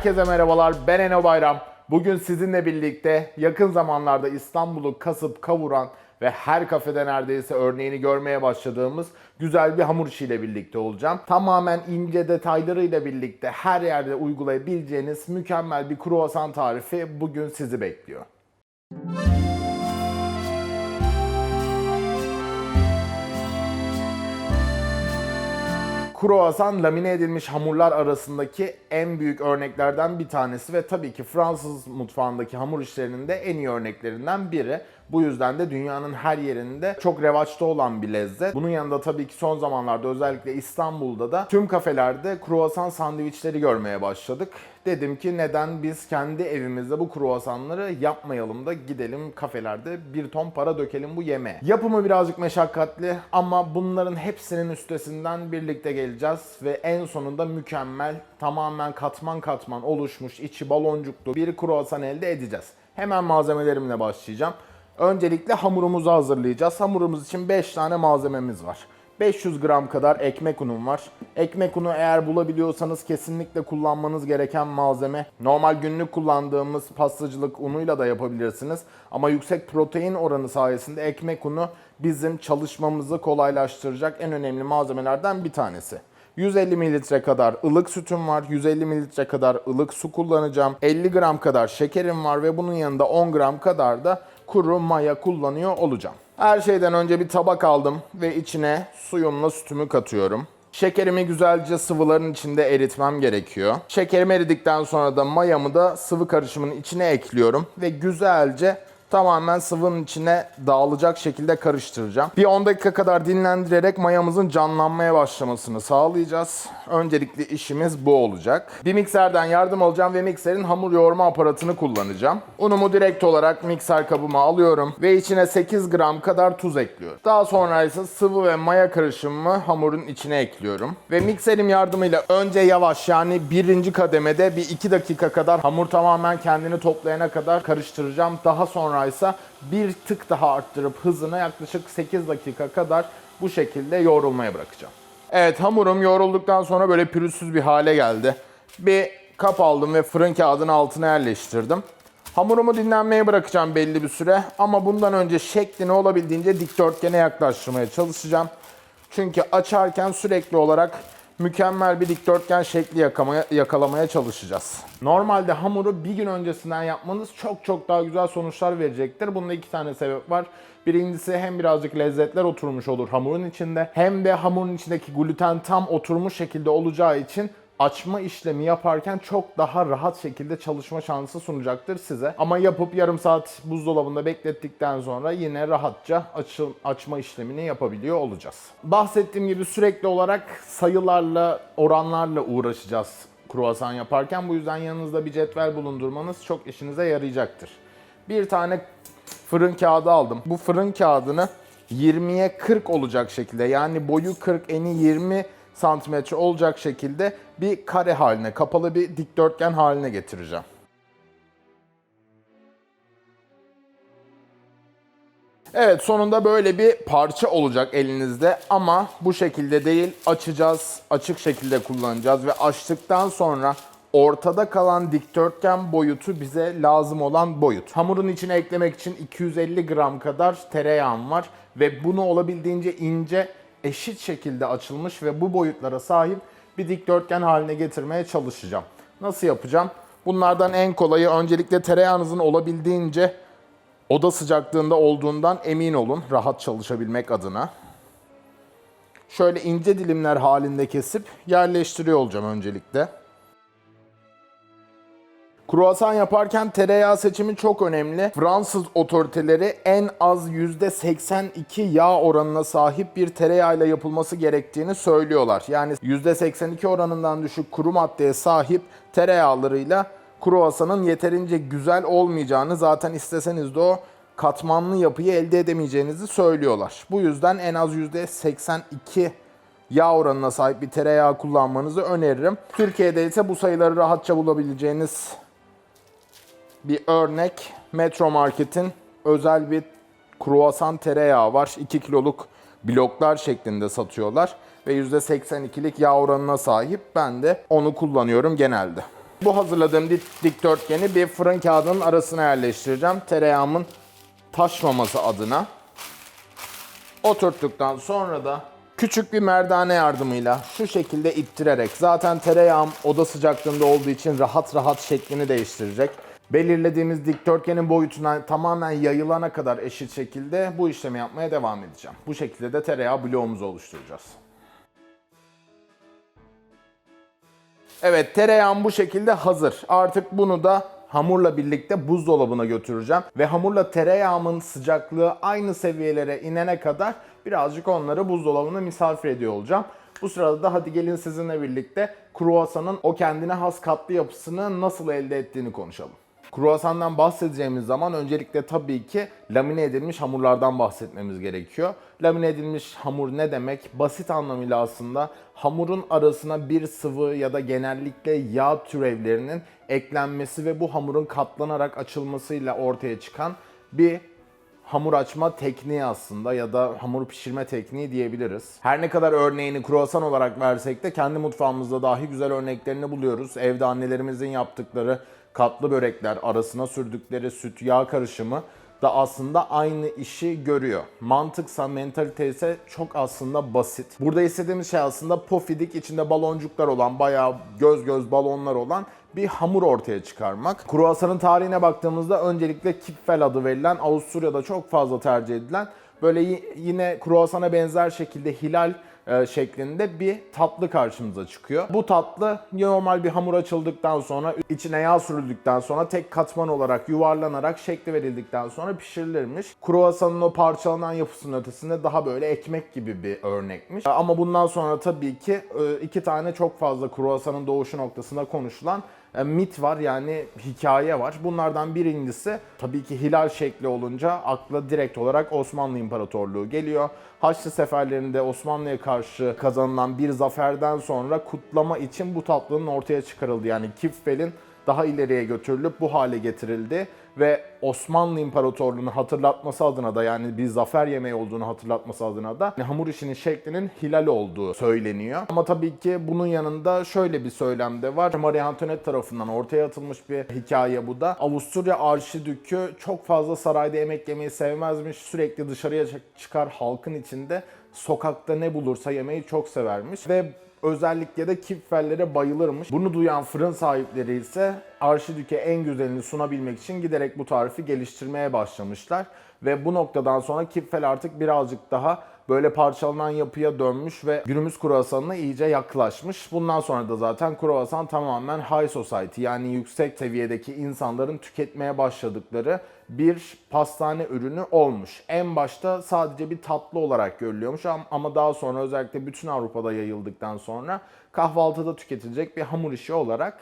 Herkese merhabalar, ben Eno Bayram. Bugün sizinle birlikte yakın zamanlarda İstanbul'u kasıp kavuran ve her kafede neredeyse örneğini görmeye başladığımız güzel bir hamur işiyle birlikte olacağım. Tamamen ince detaylarıyla birlikte her yerde uygulayabileceğiniz mükemmel bir kruvasan tarifi bugün sizi bekliyor. Kruvasan lamine edilmiş hamurlar arasındaki en büyük örneklerden bir tanesi ve tabii ki Fransız mutfağındaki hamur işlerinin de en iyi örneklerinden biri. Bu yüzden de dünyanın her yerinde çok revaçta olan bir lezzet. Bunun yanında tabii ki son zamanlarda özellikle İstanbul'da da tüm kafelerde kruvasan sandviçleri görmeye başladık. Dedim ki neden biz kendi evimizde bu kruvasanları yapmayalım da gidelim kafelerde bir ton para dökelim bu yemeğe. Yapımı birazcık meşakkatli ama bunların hepsinin üstesinden birlikte geleceğiz ve en sonunda mükemmel tamamen katman katman oluşmuş içi baloncuklu bir kruvasan elde edeceğiz. Hemen malzemelerimle başlayacağım. Öncelikle hamurumuzu hazırlayacağız. Hamurumuz için 5 tane malzememiz var. 500 gram kadar ekmek unum var. Ekmek unu eğer bulabiliyorsanız kesinlikle kullanmanız gereken malzeme. Normal günlük kullandığımız pastacılık unuyla da yapabilirsiniz. Ama yüksek protein oranı sayesinde ekmek unu bizim çalışmamızı kolaylaştıracak en önemli malzemelerden bir tanesi. 150 mililitre kadar ılık sütüm var. 150 mililitre kadar ılık su kullanacağım. 50 gram kadar şekerim var ve bunun yanında 10 gram kadar da kuru maya kullanıyor olacağım. Her şeyden önce bir tabak aldım ve içine suyumla sütümü katıyorum. Şekerimi güzelce sıvıların içinde eritmem gerekiyor. Şekerim eridikten sonra da mayamı da sıvı karışımın içine ekliyorum ve güzelce tamamen sıvının içine dağılacak şekilde karıştıracağım. Bir 10 dakika kadar dinlendirerek mayamızın canlanmaya başlamasını sağlayacağız. Öncelikli işimiz bu olacak. Bir mikserden yardım alacağım ve mikserin hamur yoğurma aparatını kullanacağım. Unumu direkt olarak mikser kabıma alıyorum ve içine 8 gram kadar tuz ekliyorum. Daha sonra ise sıvı ve maya karışımımı hamurun içine ekliyorum. Ve mikserim yardımıyla önce yavaş yani birinci kademede bir 2 dakika kadar hamur tamamen kendini toplayana kadar karıştıracağım. Daha sonra ise bir tık daha arttırıp hızını yaklaşık 8 dakika kadar bu şekilde yoğrulmaya bırakacağım. Evet hamurum yoğrulduktan sonra böyle pürüzsüz bir hale geldi. Bir kap aldım ve fırın kağıdının altına yerleştirdim. Hamurumu dinlenmeye bırakacağım belli bir süre ama bundan önce şeklini olabildiğince dikdörtgene yaklaştırmaya çalışacağım. Çünkü açarken sürekli olarak mükemmel bir dikdörtgen şekli yakamaya, yakalamaya çalışacağız. Normalde hamuru bir gün öncesinden yapmanız çok çok daha güzel sonuçlar verecektir. Bunda iki tane sebep var. Birincisi hem birazcık lezzetler oturmuş olur hamurun içinde hem de hamurun içindeki gluten tam oturmuş şekilde olacağı için açma işlemi yaparken çok daha rahat şekilde çalışma şansı sunacaktır size. Ama yapıp yarım saat buzdolabında beklettikten sonra yine rahatça açı, açma işlemini yapabiliyor olacağız. Bahsettiğim gibi sürekli olarak sayılarla, oranlarla uğraşacağız kruvasan yaparken. Bu yüzden yanınızda bir cetvel bulundurmanız çok işinize yarayacaktır. Bir tane fırın kağıdı aldım. Bu fırın kağıdını 20'ye 40 olacak şekilde yani boyu 40 eni 20 santimetre olacak şekilde bir kare haline, kapalı bir dikdörtgen haline getireceğim. Evet sonunda böyle bir parça olacak elinizde ama bu şekilde değil açacağız, açık şekilde kullanacağız ve açtıktan sonra ortada kalan dikdörtgen boyutu bize lazım olan boyut. Hamurun içine eklemek için 250 gram kadar tereyağım var ve bunu olabildiğince ince eşit şekilde açılmış ve bu boyutlara sahip bir dikdörtgen haline getirmeye çalışacağım. Nasıl yapacağım? Bunlardan en kolayı öncelikle tereyağınızın olabildiğince oda sıcaklığında olduğundan emin olun rahat çalışabilmek adına. Şöyle ince dilimler halinde kesip yerleştiriyor olacağım öncelikle. Kruvasan yaparken tereyağı seçimi çok önemli. Fransız otoriteleri en az %82 yağ oranına sahip bir tereyağıyla yapılması gerektiğini söylüyorlar. Yani %82 oranından düşük kuru maddeye sahip tereyağlarıyla kruvasanın yeterince güzel olmayacağını zaten isteseniz de o katmanlı yapıyı elde edemeyeceğinizi söylüyorlar. Bu yüzden en az %82 yağ oranına sahip bir tereyağı kullanmanızı öneririm. Türkiye'de ise bu sayıları rahatça bulabileceğiniz bir örnek Metro Market'in özel bir kruvasan tereyağı var. 2 kiloluk bloklar şeklinde satıyorlar ve %82'lik yağ oranına sahip. Ben de onu kullanıyorum genelde. Bu hazırladığım dik- dikdörtgeni bir fırın kağıdının arasına yerleştireceğim. Tereyağımın taşmaması adına. Oturttuktan sonra da küçük bir merdane yardımıyla şu şekilde ittirerek zaten tereyağım oda sıcaklığında olduğu için rahat rahat şeklini değiştirecek. Belirlediğimiz dikdörtgenin boyutuna tamamen yayılana kadar eşit şekilde bu işlemi yapmaya devam edeceğim. Bu şekilde de tereyağı bloğumuzu oluşturacağız. Evet tereyağım bu şekilde hazır. Artık bunu da hamurla birlikte buzdolabına götüreceğim. Ve hamurla tereyağımın sıcaklığı aynı seviyelere inene kadar birazcık onları buzdolabına misafir ediyor olacağım. Bu sırada da hadi gelin sizinle birlikte kruvasanın o kendine has katlı yapısını nasıl elde ettiğini konuşalım. Kruvasandan bahsedeceğimiz zaman öncelikle tabii ki lamine edilmiş hamurlardan bahsetmemiz gerekiyor. Lamine edilmiş hamur ne demek? Basit anlamıyla aslında hamurun arasına bir sıvı ya da genellikle yağ türevlerinin eklenmesi ve bu hamurun katlanarak açılmasıyla ortaya çıkan bir hamur açma tekniği aslında ya da hamur pişirme tekniği diyebiliriz. Her ne kadar örneğini kruvasan olarak versek de kendi mutfağımızda dahi güzel örneklerini buluyoruz. Evde annelerimizin yaptıkları katlı börekler, arasına sürdükleri süt yağ karışımı da aslında aynı işi görüyor. Mantıksa, mentalite ise çok aslında basit. Burada istediğimiz şey aslında pofidik içinde baloncuklar olan, bayağı göz göz balonlar olan bir hamur ortaya çıkarmak. Kruvasanın tarihine baktığımızda öncelikle kipfel adı verilen Avusturya'da çok fazla tercih edilen böyle yine kruvasana benzer şekilde hilal şeklinde bir tatlı karşımıza çıkıyor. Bu tatlı normal bir hamur açıldıktan sonra içine yağ sürüldükten sonra tek katman olarak yuvarlanarak şekli verildikten sonra pişirilirmiş. Kruvasanın o parçalanan yapısının ötesinde daha böyle ekmek gibi bir örnekmiş. E, Ama bundan sonra tabii ki e, iki tane çok fazla kruvasanın doğuşu noktasında konuşulan e, mit var yani hikaye var. Bunlardan birincisi tabii ki hilal şekli olunca akla direkt olarak Osmanlı İmparatorluğu geliyor. Haçlı seferlerinde Osmanlı'ya karşı kazanılan bir zaferden sonra kutlama için bu tatlının ortaya çıkarıldı. Yani kiffelin daha ileriye götürülüp bu hale getirildi ve Osmanlı İmparatorluğu'nu hatırlatması adına da yani bir zafer yemeği olduğunu hatırlatması adına da hamur işinin şeklinin hilal olduğu söyleniyor. Ama tabii ki bunun yanında şöyle bir söylem de var. Marie Antoinette tarafından ortaya atılmış bir hikaye bu da. Avusturya Arşidükü çok fazla sarayda yemek yemeyi sevmezmiş. Sürekli dışarıya çıkar halkın içinde sokakta ne bulursa yemeyi çok severmiş ve özellikle de kipfellere bayılırmış. Bunu duyan fırın sahipleri ise Arşidük'e en güzelini sunabilmek için giderek bu tarifi geliştirmeye başlamışlar. Ve bu noktadan sonra kipfel artık birazcık daha böyle parçalanan yapıya dönmüş ve günümüz kruvasanına iyice yaklaşmış. Bundan sonra da zaten kruvasan tamamen high society yani yüksek seviyedeki insanların tüketmeye başladıkları bir pastane ürünü olmuş. En başta sadece bir tatlı olarak görülüyormuş am- ama daha sonra özellikle bütün Avrupa'da yayıldıktan sonra kahvaltıda tüketilecek bir hamur işi olarak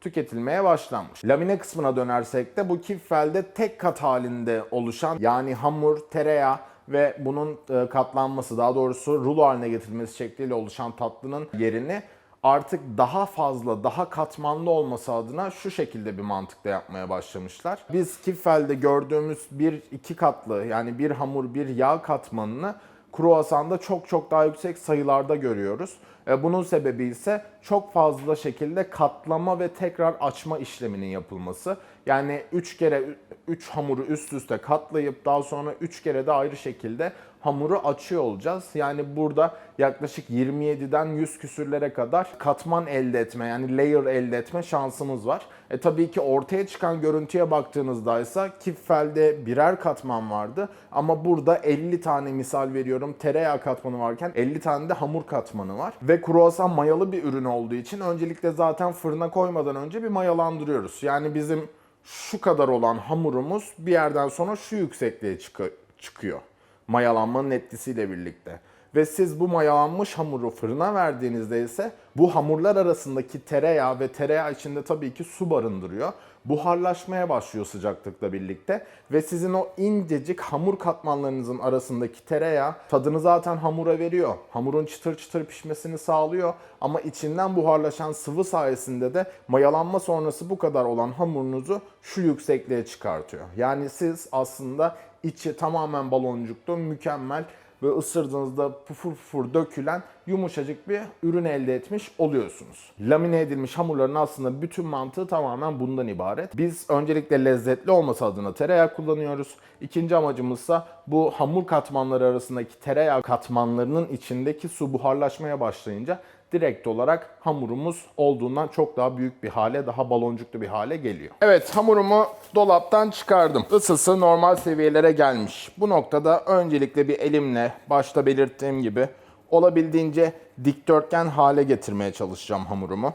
tüketilmeye başlanmış. Lamine kısmına dönersek de bu kiffelde tek kat halinde oluşan yani hamur, tereyağı ve bunun e, katlanması daha doğrusu rulo haline getirilmesi şekliyle oluşan tatlının yerini artık daha fazla, daha katmanlı olması adına şu şekilde bir mantıkla yapmaya başlamışlar. Biz kiffelde gördüğümüz bir iki katlı yani bir hamur, bir yağ katmanını kruvasanda çok çok daha yüksek sayılarda görüyoruz. E, Bunun sebebi ise çok fazla şekilde katlama ve tekrar açma işleminin yapılması. Yani 3 kere 3 hamuru üst üste katlayıp daha sonra 3 kere de ayrı şekilde hamuru açıyor olacağız. Yani burada yaklaşık 27'den 100 küsürlere kadar katman elde etme yani layer elde etme şansımız var. E tabii ki ortaya çıkan görüntüye baktığınızda ise Kipfel'de birer katman vardı ama burada 50 tane misal veriyorum tereyağı katmanı varken 50 tane de hamur katmanı var. Ve kruvasan mayalı bir ürün olduğu için öncelikle zaten fırına koymadan önce bir mayalandırıyoruz. Yani bizim şu kadar olan hamurumuz bir yerden sonra şu yüksekliğe çıkı- çıkıyor mayalanmanın etkisiyle birlikte. Ve siz bu mayalanmış hamuru fırına verdiğinizde ise bu hamurlar arasındaki tereyağı ve tereyağı içinde tabii ki su barındırıyor. Buharlaşmaya başlıyor sıcaklıkla birlikte ve sizin o incecik hamur katmanlarınızın arasındaki tereyağı tadını zaten hamura veriyor. Hamurun çıtır çıtır pişmesini sağlıyor ama içinden buharlaşan sıvı sayesinde de mayalanma sonrası bu kadar olan hamurunuzu şu yüksekliğe çıkartıyor. Yani siz aslında içi tamamen baloncuklu, mükemmel ve ısırdığınızda pufur pufur dökülen yumuşacık bir ürün elde etmiş oluyorsunuz. Lamine edilmiş hamurların aslında bütün mantığı tamamen bundan ibaret. Biz öncelikle lezzetli olması adına tereyağı kullanıyoruz. İkinci amacımızsa bu hamur katmanları arasındaki tereyağı katmanlarının içindeki su buharlaşmaya başlayınca direkt olarak hamurumuz olduğundan çok daha büyük bir hale, daha baloncuklu bir hale geliyor. Evet, hamurumu dolaptan çıkardım. Isısı normal seviyelere gelmiş. Bu noktada öncelikle bir elimle başta belirttiğim gibi olabildiğince dikdörtgen hale getirmeye çalışacağım hamurumu.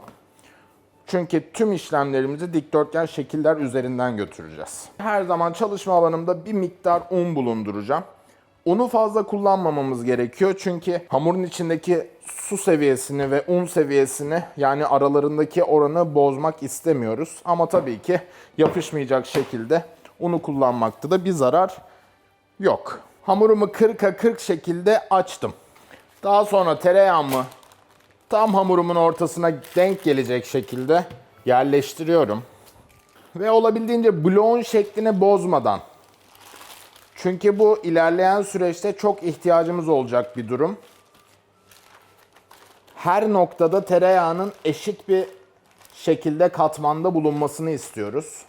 Çünkü tüm işlemlerimizi dikdörtgen şekiller üzerinden götüreceğiz. Her zaman çalışma alanımda bir miktar un bulunduracağım. Unu fazla kullanmamamız gerekiyor çünkü hamurun içindeki su seviyesini ve un seviyesini yani aralarındaki oranı bozmak istemiyoruz. Ama tabii ki yapışmayacak şekilde unu kullanmakta da bir zarar yok. Hamurumu 40'a 40 şekilde açtım. Daha sonra tereyağımı tam hamurumun ortasına denk gelecek şekilde yerleştiriyorum. Ve olabildiğince bloğun şeklini bozmadan çünkü bu ilerleyen süreçte çok ihtiyacımız olacak bir durum. Her noktada tereyağının eşit bir şekilde katmanda bulunmasını istiyoruz.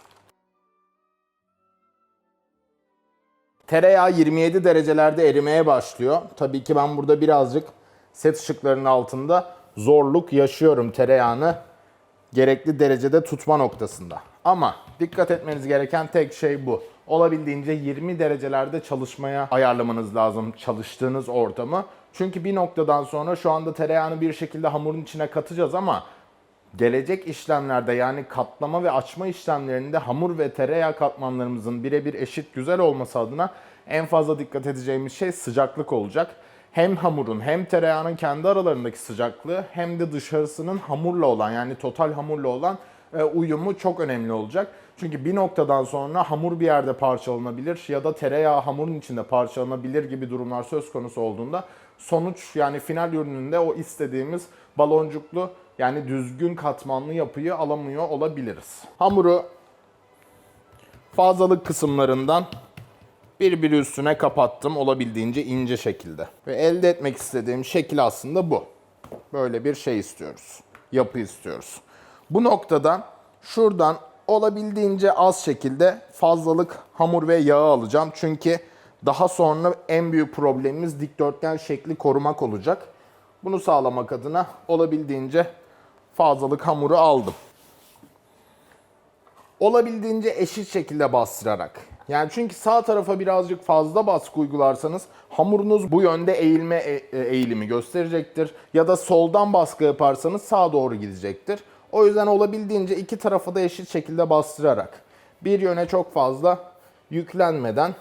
Tereyağı 27 derecelerde erimeye başlıyor. Tabii ki ben burada birazcık set ışıklarının altında zorluk yaşıyorum tereyağını gerekli derecede tutma noktasında. Ama dikkat etmeniz gereken tek şey bu. Olabildiğince 20 derecelerde çalışmaya ayarlamanız lazım çalıştığınız ortamı. Çünkü bir noktadan sonra şu anda tereyağını bir şekilde hamurun içine katacağız ama gelecek işlemlerde yani katlama ve açma işlemlerinde hamur ve tereyağı katmanlarımızın birebir eşit güzel olması adına en fazla dikkat edeceğimiz şey sıcaklık olacak. Hem hamurun hem tereyağının kendi aralarındaki sıcaklığı hem de dışarısının hamurla olan yani total hamurla olan e, uyumu çok önemli olacak. Çünkü bir noktadan sonra hamur bir yerde parçalanabilir ya da tereyağı hamurun içinde parçalanabilir gibi durumlar söz konusu olduğunda sonuç yani final ürününde o istediğimiz baloncuklu yani düzgün katmanlı yapıyı alamıyor olabiliriz. Hamuru fazlalık kısımlarından birbiri üstüne kapattım olabildiğince ince şekilde. Ve elde etmek istediğim şekil aslında bu. Böyle bir şey istiyoruz. Yapı istiyoruz. Bu noktada şuradan olabildiğince az şekilde fazlalık hamur ve yağı alacağım. Çünkü daha sonra en büyük problemimiz dikdörtgen şekli korumak olacak. Bunu sağlamak adına olabildiğince fazlalık hamuru aldım. Olabildiğince eşit şekilde bastırarak. Yani çünkü sağ tarafa birazcık fazla baskı uygularsanız hamurunuz bu yönde eğilme e- e- eğilimi gösterecektir. Ya da soldan baskı yaparsanız sağa doğru gidecektir. O yüzden olabildiğince iki tarafa da eşit şekilde bastırarak bir yöne çok fazla yüklenmeden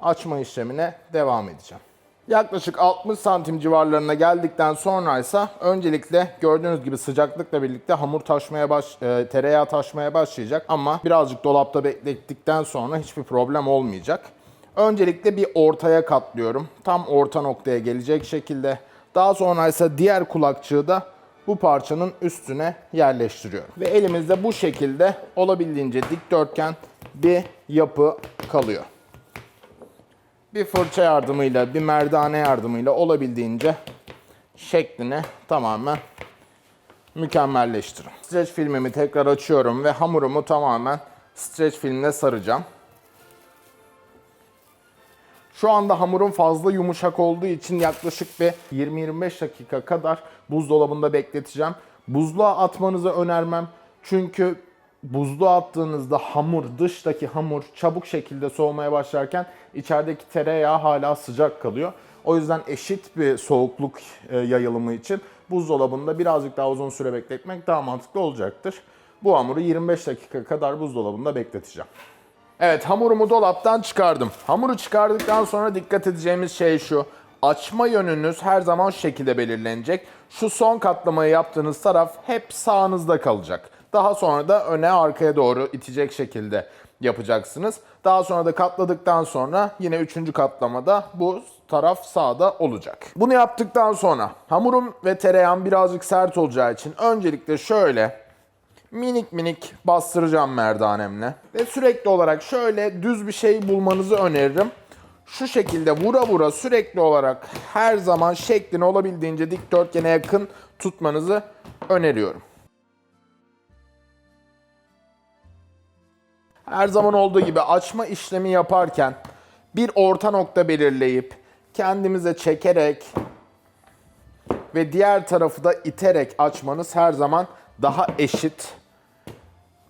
açma işlemine devam edeceğim. Yaklaşık 60 santim civarlarına geldikten sonra ise öncelikle gördüğünüz gibi sıcaklıkla birlikte hamur taşmaya baş, e, tereyağı taşmaya başlayacak ama birazcık dolapta beklettikten sonra hiçbir problem olmayacak. Öncelikle bir ortaya katlıyorum. Tam orta noktaya gelecek şekilde. Daha sonra ise diğer kulakçığı da bu parçanın üstüne yerleştiriyorum. Ve elimizde bu şekilde olabildiğince dikdörtgen bir yapı kalıyor bir fırça yardımıyla, bir merdane yardımıyla olabildiğince şeklini tamamen mükemmelleştirin. Streç filmimi tekrar açıyorum ve hamurumu tamamen streç filmle saracağım. Şu anda hamurum fazla yumuşak olduğu için yaklaşık bir 20-25 dakika kadar buzdolabında bekleteceğim. Buzluğa atmanızı önermem. Çünkü buzluğa attığınızda hamur, dıştaki hamur çabuk şekilde soğumaya başlarken içerideki tereyağı hala sıcak kalıyor. O yüzden eşit bir soğukluk e, yayılımı için buzdolabında birazcık daha uzun süre bekletmek daha mantıklı olacaktır. Bu hamuru 25 dakika kadar buzdolabında bekleteceğim. Evet hamurumu dolaptan çıkardım. Hamuru çıkardıktan sonra dikkat edeceğimiz şey şu. Açma yönünüz her zaman şu şekilde belirlenecek. Şu son katlamayı yaptığınız taraf hep sağınızda kalacak. Daha sonra da öne arkaya doğru itecek şekilde yapacaksınız. Daha sonra da katladıktan sonra yine üçüncü katlamada bu taraf sağda olacak. Bunu yaptıktan sonra hamurum ve tereyağım birazcık sert olacağı için öncelikle şöyle minik minik bastıracağım merdanemle. Ve sürekli olarak şöyle düz bir şey bulmanızı öneririm. şu şekilde vura vura sürekli olarak her zaman şeklini olabildiğince dikdörtgene yakın tutmanızı öneriyorum. Her zaman olduğu gibi açma işlemi yaparken bir orta nokta belirleyip kendimize çekerek ve diğer tarafı da iterek açmanız her zaman daha eşit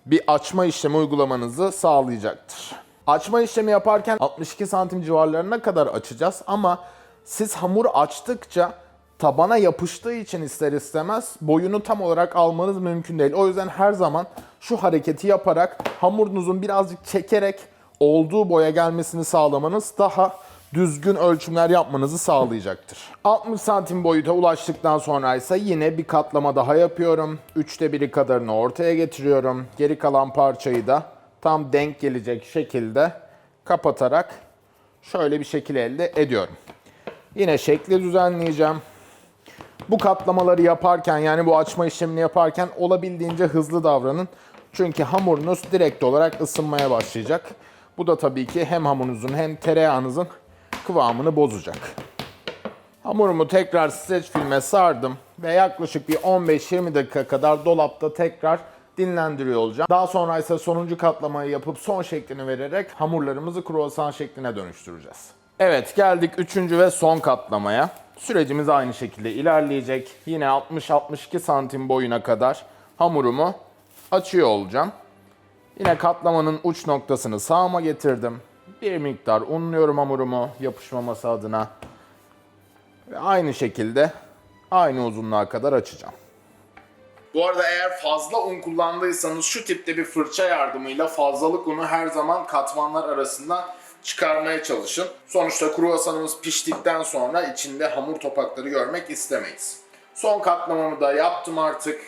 bir açma işlemi uygulamanızı sağlayacaktır. Açma işlemi yaparken 62 santim civarlarına kadar açacağız ama siz hamur açtıkça tabana yapıştığı için ister istemez boyunu tam olarak almanız mümkün değil. O yüzden her zaman şu hareketi yaparak hamurunuzun birazcık çekerek olduğu boya gelmesini sağlamanız daha düzgün ölçümler yapmanızı sağlayacaktır. 60 santim boyuta ulaştıktan sonra ise yine bir katlama daha yapıyorum. Üçte biri kadarını ortaya getiriyorum. Geri kalan parçayı da tam denk gelecek şekilde kapatarak şöyle bir şekil elde ediyorum. Yine şekli düzenleyeceğim. Bu katlamaları yaparken yani bu açma işlemini yaparken olabildiğince hızlı davranın. Çünkü hamurunuz direkt olarak ısınmaya başlayacak. Bu da tabii ki hem hamurunuzun hem tereyağınızın kıvamını bozacak. Hamurumu tekrar streç filme sardım ve yaklaşık bir 15-20 dakika kadar dolapta tekrar dinlendiriyor olacağım. Daha sonra ise sonuncu katlamayı yapıp son şeklini vererek hamurlarımızı kruvasan şekline dönüştüreceğiz. Evet geldik üçüncü ve son katlamaya. Sürecimiz aynı şekilde ilerleyecek. Yine 60-62 santim boyuna kadar hamurumu açıyor olacağım. Yine katlamanın uç noktasını sağıma getirdim. Bir miktar unluyorum hamurumu yapışmaması adına. Ve aynı şekilde aynı uzunluğa kadar açacağım. Bu arada eğer fazla un kullandıysanız şu tipte bir fırça yardımıyla fazlalık unu her zaman katmanlar arasından çıkarmaya çalışın. Sonuçta kruvasanımız piştikten sonra içinde hamur topakları görmek istemeyiz. Son katlamamı da yaptım artık.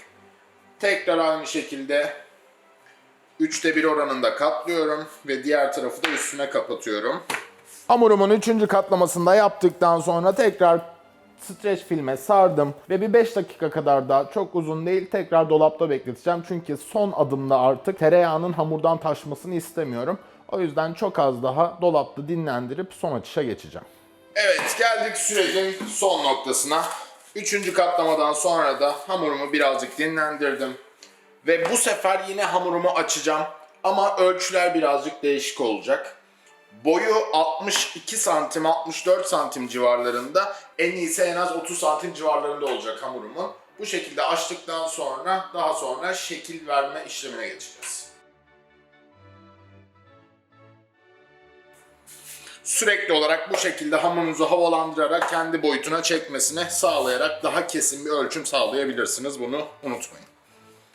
Tekrar aynı şekilde Üçte bir oranında katlıyorum ve diğer tarafı da üstüne kapatıyorum. Hamurumun üçüncü katlamasını da yaptıktan sonra tekrar streç filme sardım ve bir 5 dakika kadar da çok uzun değil tekrar dolapta bekleteceğim. Çünkü son adımda artık tereyağının hamurdan taşmasını istemiyorum. O yüzden çok az daha dolapta dinlendirip son açışa geçeceğim. Evet geldik sürecin son noktasına. Üçüncü katlamadan sonra da hamurumu birazcık dinlendirdim. Ve bu sefer yine hamurumu açacağım. Ama ölçüler birazcık değişik olacak. Boyu 62 santim, 64 santim civarlarında. En iyisi en az 30 santim civarlarında olacak hamurumun. Bu şekilde açtıktan sonra daha sonra şekil verme işlemine geçeceğiz. Sürekli olarak bu şekilde hamurunuzu havalandırarak kendi boyutuna çekmesine sağlayarak daha kesin bir ölçüm sağlayabilirsiniz. Bunu unutmayın.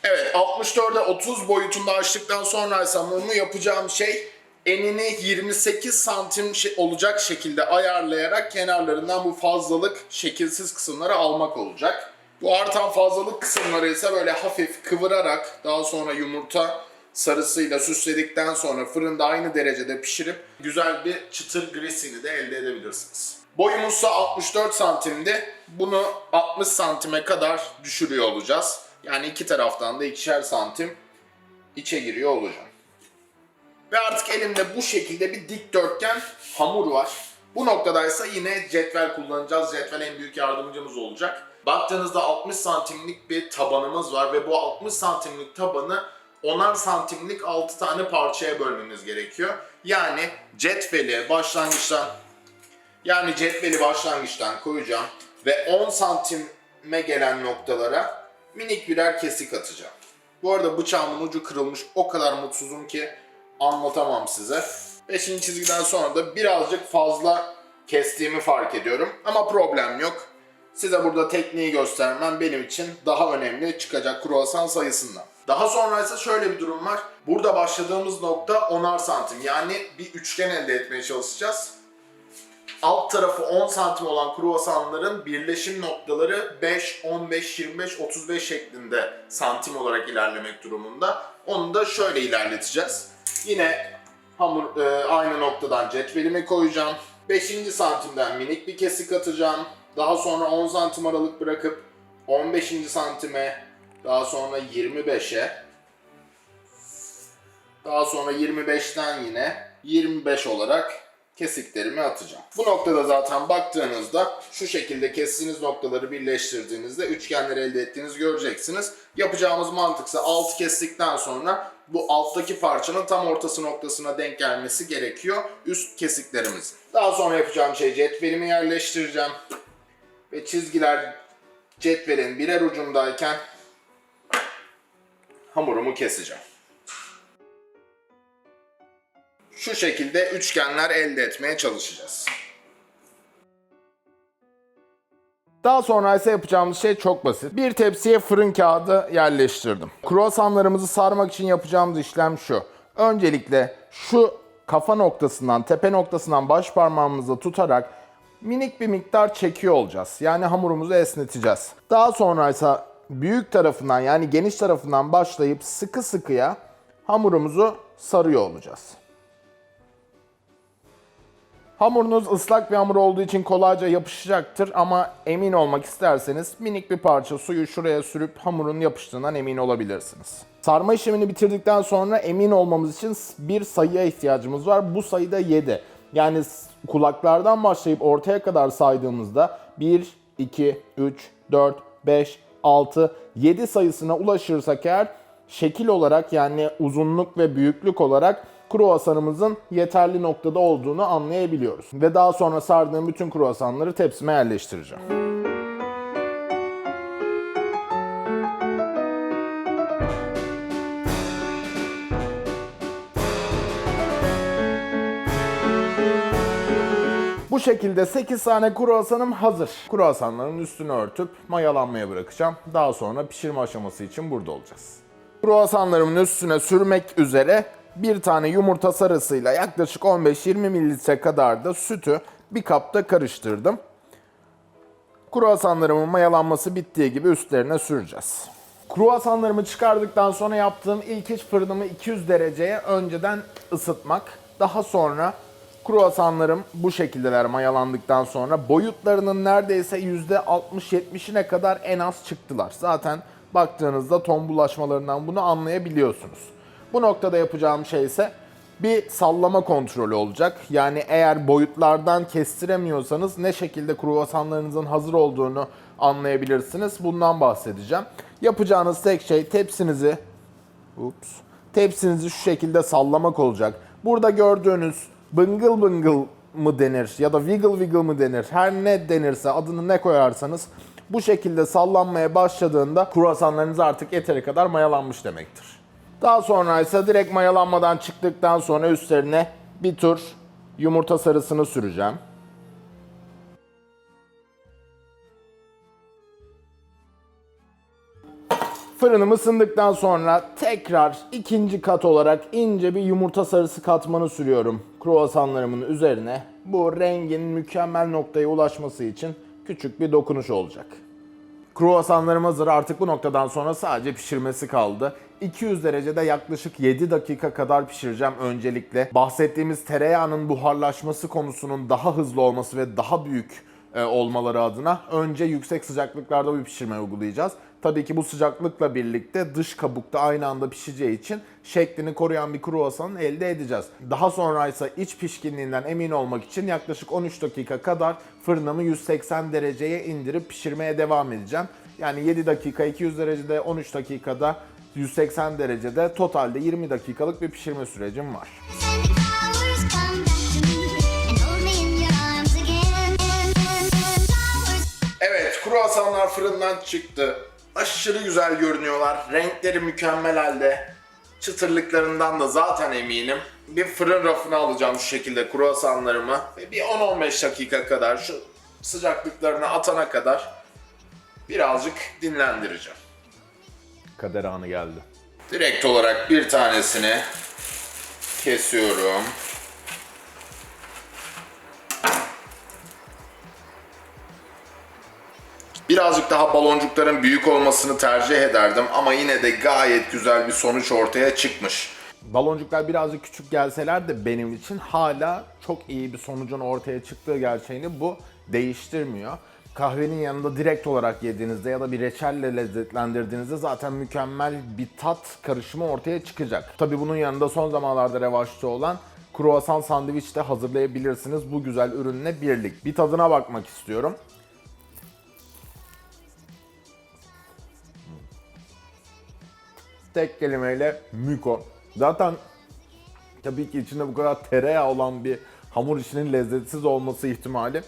Evet 64'e 30 boyutunda açtıktan sonra ise mumu yapacağım şey enini 28 santim olacak şekilde ayarlayarak kenarlarından bu fazlalık şekilsiz kısımları almak olacak. Bu artan fazlalık kısımları ise böyle hafif kıvırarak daha sonra yumurta sarısıyla süsledikten sonra fırında aynı derecede pişirip güzel bir çıtır grisini de elde edebilirsiniz. Boyumuzsa 64 santimdi. Bunu 60 santime kadar düşürüyor olacağız. Yani iki taraftan da ikişer santim içe giriyor olacağım. Ve artık elimde bu şekilde bir dikdörtgen hamur var. Bu noktadaysa yine cetvel kullanacağız. Cetvel en büyük yardımcımız olacak. Baktığınızda 60 santimlik bir tabanımız var ve bu 60 santimlik tabanı 10'ar santimlik 6 tane parçaya bölmeniz gerekiyor. Yani cetveli başlangıçtan yani cetveli başlangıçtan koyacağım ve 10 santime gelen noktalara minik birer kesik atacağım. Bu arada bıçağımın ucu kırılmış o kadar mutsuzum ki anlatamam size. 5. çizgiden sonra da birazcık fazla kestiğimi fark ediyorum ama problem yok. Size burada tekniği göstermem benim için daha önemli çıkacak kruvasan sayısından. Daha sonra ise şöyle bir durum var. Burada başladığımız nokta 10'ar santim. Yani bir üçgen elde etmeye çalışacağız. Alt tarafı 10 santim olan kruvasanların birleşim noktaları 5, 15, 25, 35 şeklinde santim olarak ilerlemek durumunda. Onu da şöyle ilerleteceğiz. Yine hamur e, aynı noktadan cetvelimi koyacağım. 5. santimden minik bir kesik atacağım. Daha sonra 10 santim aralık bırakıp 15. santime, daha sonra 25'e, daha sonra 25'ten yine 25 olarak kesiklerimi atacağım. Bu noktada zaten baktığınızda şu şekilde kestiğiniz noktaları birleştirdiğinizde üçgenler elde ettiğinizi göreceksiniz. Yapacağımız mantıksa 6 kestikten sonra bu alttaki parçanın tam ortası noktasına denk gelmesi gerekiyor üst kesiklerimizin. Daha sonra yapacağım şey cetvelimi yerleştireceğim ve çizgiler cetvelin birer ucundayken hamurumu keseceğim. Şu şekilde üçgenler elde etmeye çalışacağız. Daha sonra ise yapacağımız şey çok basit. Bir tepsiye fırın kağıdı yerleştirdim. Kruvasanlarımızı sarmak için yapacağımız işlem şu. Öncelikle şu kafa noktasından, tepe noktasından baş parmağımızla tutarak minik bir miktar çekiyor olacağız. Yani hamurumuzu esneteceğiz. Daha sonra ise büyük tarafından yani geniş tarafından başlayıp sıkı sıkıya hamurumuzu sarıyor olacağız. Hamurunuz ıslak bir hamur olduğu için kolayca yapışacaktır ama emin olmak isterseniz minik bir parça suyu şuraya sürüp hamurun yapıştığından emin olabilirsiniz. Sarma işlemini bitirdikten sonra emin olmamız için bir sayıya ihtiyacımız var. Bu sayı da 7. Yani kulaklardan başlayıp ortaya kadar saydığımızda 1, 2, 3, 4, 5, 6, 7 sayısına ulaşırsak eğer şekil olarak yani uzunluk ve büyüklük olarak kruvasanımızın yeterli noktada olduğunu anlayabiliyoruz. Ve daha sonra sardığım bütün kruvasanları tepsime yerleştireceğim. Bu şekilde 8 tane kruvasanım hazır. Kruvasanların üstünü örtüp mayalanmaya bırakacağım. Daha sonra pişirme aşaması için burada olacağız. Kruvasanlarımın üstüne sürmek üzere bir tane yumurta sarısıyla yaklaşık 15-20 mililitre kadar da sütü bir kapta karıştırdım. Kruvasanlarımın mayalanması bittiği gibi üstlerine süreceğiz. Kruvasanlarımı çıkardıktan sonra yaptığım ilk iş fırınımı 200 dereceye önceden ısıtmak. Daha sonra kruvasanlarım bu şekildeler mayalandıktan sonra boyutlarının neredeyse %60-70'ine kadar en az çıktılar. Zaten baktığınızda tombulaşmalarından bunu anlayabiliyorsunuz. Bu noktada yapacağım şey ise bir sallama kontrolü olacak. Yani eğer boyutlardan kestiremiyorsanız ne şekilde kruvasanlarınızın hazır olduğunu anlayabilirsiniz. Bundan bahsedeceğim. Yapacağınız tek şey tepsinizi Ups. Tepsinizi şu şekilde sallamak olacak. Burada gördüğünüz bıngıl bıngıl mı denir ya da wiggle wiggle mı denir her ne denirse adını ne koyarsanız bu şekilde sallanmaya başladığında kruvasanlarınız artık yeteri kadar mayalanmış demektir. Daha sonra ise direkt mayalanmadan çıktıktan sonra üstlerine bir tur yumurta sarısını süreceğim. Fırınım ısındıktan sonra tekrar ikinci kat olarak ince bir yumurta sarısı katmanı sürüyorum kruvasanlarımın üzerine. Bu rengin mükemmel noktaya ulaşması için küçük bir dokunuş olacak. Kruvasanlarım hazır. Artık bu noktadan sonra sadece pişirmesi kaldı. 200 derecede yaklaşık 7 dakika kadar pişireceğim öncelikle. Bahsettiğimiz tereyağının buharlaşması konusunun daha hızlı olması ve daha büyük e, olmaları adına önce yüksek sıcaklıklarda bir pişirme uygulayacağız. Tabii ki bu sıcaklıkla birlikte dış kabukta aynı anda pişeceği için şeklini koruyan bir kruvasan elde edeceğiz. Daha sonra ise iç pişkinliğinden emin olmak için yaklaşık 13 dakika kadar fırınımı 180 dereceye indirip pişirmeye devam edeceğim. Yani 7 dakika 200 derecede 13 dakikada 180 derecede totalde 20 dakikalık bir pişirme sürecim var. Evet, kruvasanlar fırından çıktı. Aşırı güzel görünüyorlar. Renkleri mükemmel halde. Çıtırlıklarından da zaten eminim. Bir fırın rafına alacağım şu şekilde kruvasanlarımı. Ve bir 10-15 dakika kadar şu sıcaklıklarını atana kadar birazcık dinlendireceğim. Kader anı geldi. Direkt olarak bir tanesini kesiyorum. Birazcık daha baloncukların büyük olmasını tercih ederdim ama yine de gayet güzel bir sonuç ortaya çıkmış. Baloncuklar birazcık küçük gelseler de benim için hala çok iyi bir sonucun ortaya çıktığı gerçeğini bu değiştirmiyor. Kahvenin yanında direkt olarak yediğinizde ya da bir reçelle lezzetlendirdiğinizde zaten mükemmel bir tat karışımı ortaya çıkacak. Tabi bunun yanında son zamanlarda revaçta olan kruvasan sandviç de hazırlayabilirsiniz bu güzel ürünle birlik. Bir tadına bakmak istiyorum. Tek kelimeyle müko. Zaten tabii ki içinde bu kadar tereyağı olan bir hamur işinin lezzetsiz olması ihtimali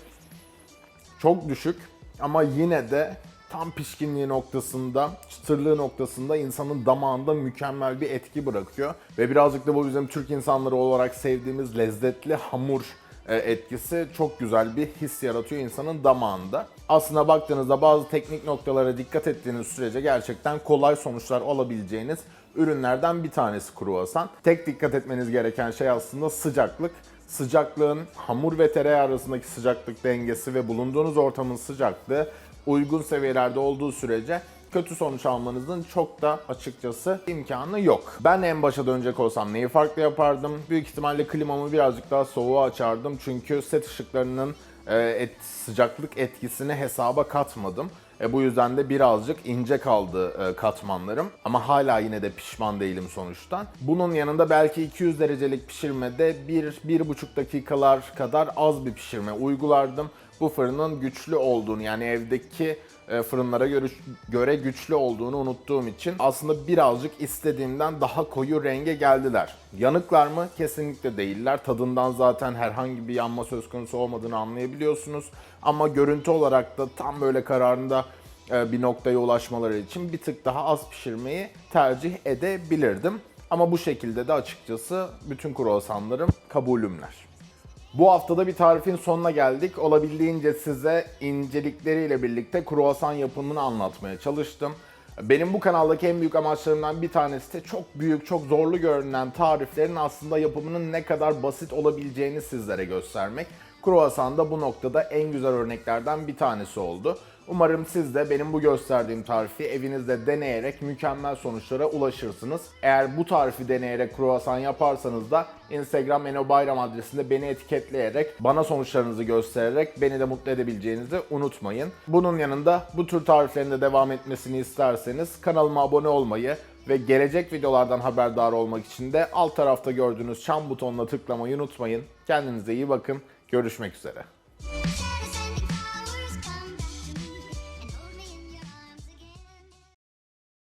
çok düşük. Ama yine de tam pişkinliği noktasında, çıtırlığı noktasında insanın damağında mükemmel bir etki bırakıyor. Ve birazcık da bu bizim Türk insanları olarak sevdiğimiz lezzetli hamur e, etkisi çok güzel bir his yaratıyor insanın damağında. Aslına baktığınızda bazı teknik noktalara dikkat ettiğiniz sürece gerçekten kolay sonuçlar alabileceğiniz ürünlerden bir tanesi kruvasan. Tek dikkat etmeniz gereken şey aslında sıcaklık. Sıcaklığın hamur ve tereyağı arasındaki sıcaklık dengesi ve bulunduğunuz ortamın sıcaklığı uygun seviyelerde olduğu sürece kötü sonuç almanızın çok da açıkçası imkanı yok. Ben en başa dönecek olsam neyi farklı yapardım? Büyük ihtimalle klimamı birazcık daha soğuğa açardım. Çünkü set ışıklarının e, et, sıcaklık etkisini hesaba katmadım. E, bu yüzden de birazcık ince kaldı e, katmanlarım. Ama hala yine de pişman değilim sonuçta. Bunun yanında belki 200 derecelik pişirmede 1-1,5 dakikalar kadar az bir pişirme uygulardım. Bu fırının güçlü olduğunu yani evdeki fırınlara göre, göre güçlü olduğunu unuttuğum için aslında birazcık istediğimden daha koyu renge geldiler. Yanıklar mı? Kesinlikle değiller. Tadından zaten herhangi bir yanma söz konusu olmadığını anlayabiliyorsunuz. Ama görüntü olarak da tam böyle kararında e, bir noktaya ulaşmaları için bir tık daha az pişirmeyi tercih edebilirdim. Ama bu şekilde de açıkçası bütün kruvasanlarım kabulümler. Bu haftada bir tarifin sonuna geldik. Olabildiğince size incelikleriyle birlikte kruvasan yapımını anlatmaya çalıştım. Benim bu kanaldaki en büyük amaçlarımdan bir tanesi de çok büyük, çok zorlu görünen tariflerin aslında yapımının ne kadar basit olabileceğini sizlere göstermek. Kruvasan da bu noktada en güzel örneklerden bir tanesi oldu. Umarım siz de benim bu gösterdiğim tarifi evinizde deneyerek mükemmel sonuçlara ulaşırsınız. Eğer bu tarifi deneyerek kruvasan yaparsanız da Instagram Eno Bayram adresinde beni etiketleyerek, bana sonuçlarınızı göstererek beni de mutlu edebileceğinizi unutmayın. Bunun yanında bu tür tariflerin de devam etmesini isterseniz kanalıma abone olmayı ve gelecek videolardan haberdar olmak için de alt tarafta gördüğünüz çan butonuna tıklamayı unutmayın. Kendinize iyi bakın. Görüşmek üzere.